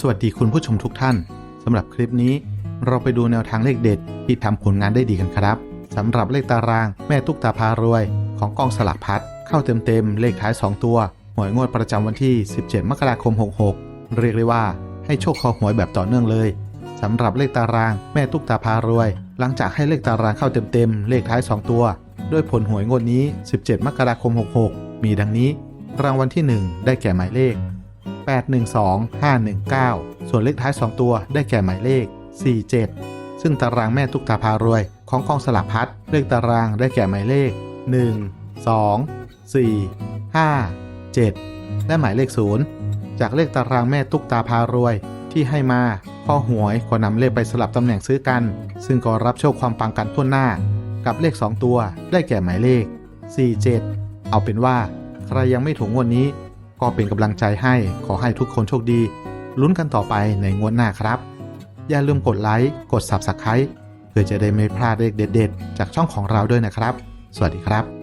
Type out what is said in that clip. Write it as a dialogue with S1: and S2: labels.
S1: สวัสดีคุณผู้ชมทุกท่านสำหรับคลิปนี้ เราไปดูแนวทางเลขเด็ดที่ทำผลงานได้ดีกันครับสำหรับเลขตารางแม่ตุ๊กตาพารวย ของกองสลากพัดเข้าเต็มๆเลขท้าย 2 ตัว หวยงวดประจำวันที่ 17 มกราคม 66 เรียกได้ว่าให้โชคคอหวยแบบต่อเนื่องเลยสำหรับเลขตารางแม่ตุ๊กตาพารวย หลังจากให้เลขตารางเข้าเต็มๆเลขท้าย 2 ตัว ด้วยผลหวยงวดนี้ 17 มกราคม 66 มีดังนี้ รางวัลที่ 1 ได้แก่หมายเลข 812519 ส่วนเลขท้าย 2 ตัวได้แก่หมายเลข 47 ซึ่งตารางแม่ตุ๊กตาพารวยของกองสลากพัดเลขตารางได้แก่หมายเลข 1 2 4 5 7 และหมายเลข 0 จากเลขตารางแม่ตุกตาพารวยที่ให้มาพ่อหวยก็นำเลขไปสลับตำแหน่งซื้อกัน ซึ่งก็รับโชคความปังกันทั่วหน้า กับเลข 2 ตัวได้แก่หมายเลข 47 เอาเป็นว่า ใครยังไม่ถูกงวดนี้ ก็เป็นกำลังใจให้ขอให้ทุกคนโชคดีลุ้นกันต่อไปในงวดหน้าครับ อย่าลืมกดไลค์กด Subscribe เพื่อจะได้ไม่พลาดเลขเด็ด ๆ จากช่องของเราด้วยนะครับ สวัสดีครับ